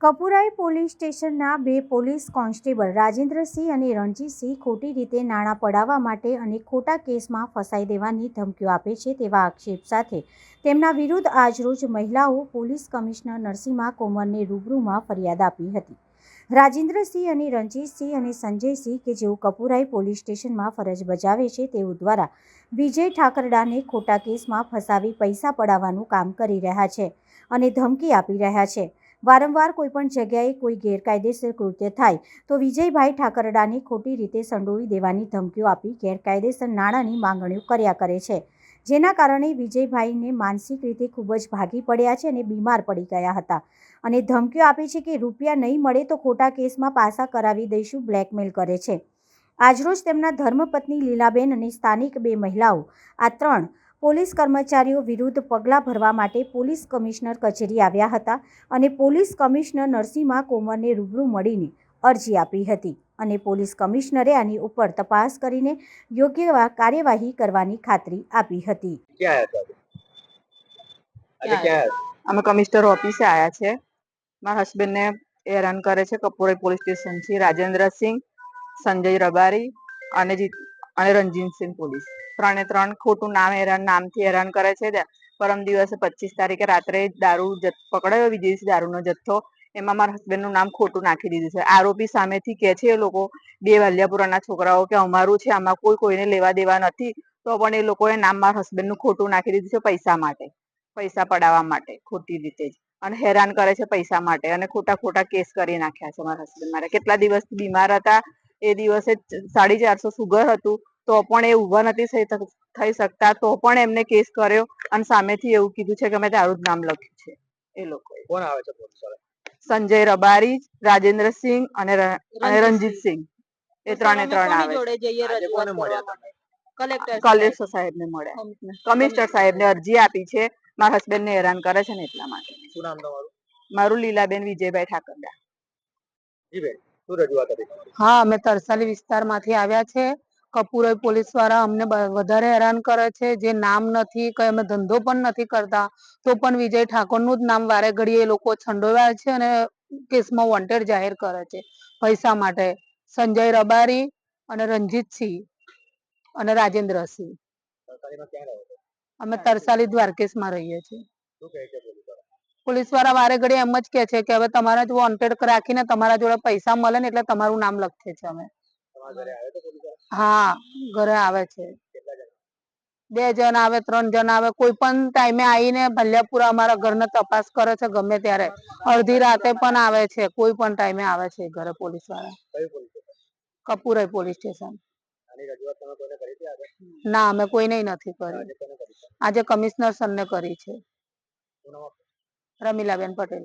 Kapurai police સ્ટેશનના બે police constable Rajendrasinh અને રણજીતસિંહ ખોટી રીતે નાણાં પડાવવા માટે અને ખોટા કેસમાં ફસાઈ દેવાની ધમકીઓ આપે છે તેવા આક્ષેપ સાથે તેમના વિરુદ્ધ આજરોજ મહિલાઓ પોલીસ કમિશનર નરસિંહા કોમરને રૂબરૂમાં ફરિયાદ આપી હતી. રાજેન્દ્રસિંહ અને રણજીતસિંહ અને સંજયસિંહ, કે જેઓ કપુરાઈ પોલીસ સ્ટેશનમાં ફરજ બજાવે છે, તેઓ દ્વારા વિજય ઠાકરડાને ખોટા કેસમાં ફસાવી પૈસા પડાવવાનું કામ કરી રહ્યા છે અને ધમકી આપી રહ્યા છે. વારંવાર કોઈપણ જગ્યાએ કોઈ ગેરકાયદેસર કૃત્ય થાય, તો વિજયભાઈ ઠાકરડાને ખોટી રીતે સંડોવી દેવાની ધમકીઓ આપી ગેરકાયદેસર નાણાંની માંગણીઓ કર્યા કરે છે. જેના કારણે વિજયભાઈને માનસિક રીતે ખૂબ જ ભાગી પડ્યા છે અને બીમાર પડી ગયા હતા. અને ધમકીઓ આપે છે કે રૂપિયા નહીં મળે તો ખોટા કેસમાં પાસા કરાવી દઈશું બ્લેકમેલ કરે છે. આજરોજ તેમના ધર્મપત્ની લીલાબેન અને સ્થાનિક બે મહિલાઓ, આ ત્રણ પોલીસ કર્મચારીઓ વિરુદ્ધ પગલાં ભરવા માટે પોલીસ કમિશનર કચેરી આવ્યા હતા અને પોલીસ કમિશનર નરસિંહા કોમરને રૂબરૂ મળીને અરજી આપી હતી અને પોલીસ કમિશનરે આની ઉપર તપાસ કરીને યોગ્ય કાર્યવાહી કરવાની ખાતરી આપી હતી. અમે કમિશનર ઓફિસે આવ્યા છે. મારા હસબન્ડને હેરાન કરે છે કપૂર પોલીસ સ્ટેશનથી રાજેન્દ્રસિંહ સંજય રબારી અને અને રંજીતસિંહ પોલીસ. ત્રણે ત્રણ ખોટું નામ હેરાન, નામથી હેરાન કરે છે પરમ દિવસે પચીસ તારીખે રાત્રે દારૂ પકડાયો, વિદેશી દારૂનો જથ્થો. એમાં મારા હસબન્ડનું નામ ખોટું નાખી દીધું છે. આરોપી સામેથી કે છે એ લોકો, બે વાલિયાપુરાના છોકરાઓ કે અમારું છે, આમાં કોઈ કોઈને લેવા દેવા નથી, તો પણ એ લોકોએ નામ મારા હસબન્ડનું ખોટું નાખી દીધું છે પૈસા માટે. પૈસા પડાવવા માટે, ખોટી રીતે જ. અને હેરાન કરે છે પૈસા માટે. અને ખોટા ખોટા કેસ કરી નાખ્યા છે મારા હસબન્ડ મારા. કેટલા દિવસથી બીમાર હતા? એ દિવસે સાડી ચારસો સુગર હતું. તો પણ એ ઊભા નથી થઈ શકતા. તો પણ એમને કેસ કર્યો અને સામેથી એવું કીધું છે કે મેં તારું જ નામ લખ્યું છે. એ લોકો કોણ આવે છે સંજય રબારી રાજેન્દ્રસિંહ અને અને રણજીતસિંહ એ ત્રણે ત્રણ આવે કલેક્ટર સાહેબ. ને મળ્યા. કમિશનર. સાહેબને અરજી આપી છે. મારા હસબન્ડને હેરાન કરે છે ને એટલા માટે. શું નામ તમારું? મારું લીલાબેન વિજયભાઈ ઠાકરડા. જી બેન શું રજૂઆત હતી હા અમે તરસાલી વિસ્તારમાંથી આવ્યા છે. કપુરોઈ પોલીસવાળા અમને વધારે હેરાન કરે છે, જે નામ નથી, કઈ અમે ધંધો પણ નથી કરતા, તો પણ વિજય ઠાકોરનું જ નામ વારે ઘડીએ લોકો છંડોવ્યા છે અને કેસમાં વોન્ટેડ જાહેર કરે છે, પૈસા માટે. સંજય રબારી અને રંજીતસિંહ અને રાજેન્દ્રસિંહ. અમે તરસાલી દ્વારકેશમાં રહીએ છીએ. પોલીસવાળા વારે ઘડી એમ જ કે છે કે હવે તમારા જ વોન્ટેડ રાખીને તમારા જોડે પૈસા મળે ને એટલે તમારું નામ લખે છે અમે. હા ઘરે આવે છે. બે જણ આવે ત્રણ જણ આવે કોઈ પણ ટાઈમે આવીને ભલ્યાપુરા અમારા ઘરને તપાસ કરે છે ગમે ત્યારે. અડધી રાતે પણ આવે છે કોઈ પણ ટાઈમે આવે છે ઘરે પોલીસવાળા. Kapur police station? Kapurai police ના અમે કોઈને નથી કરી. આજે કોને કરી છે? કમિશનર સરને કરી છે? રમીલાબેન પટેલ.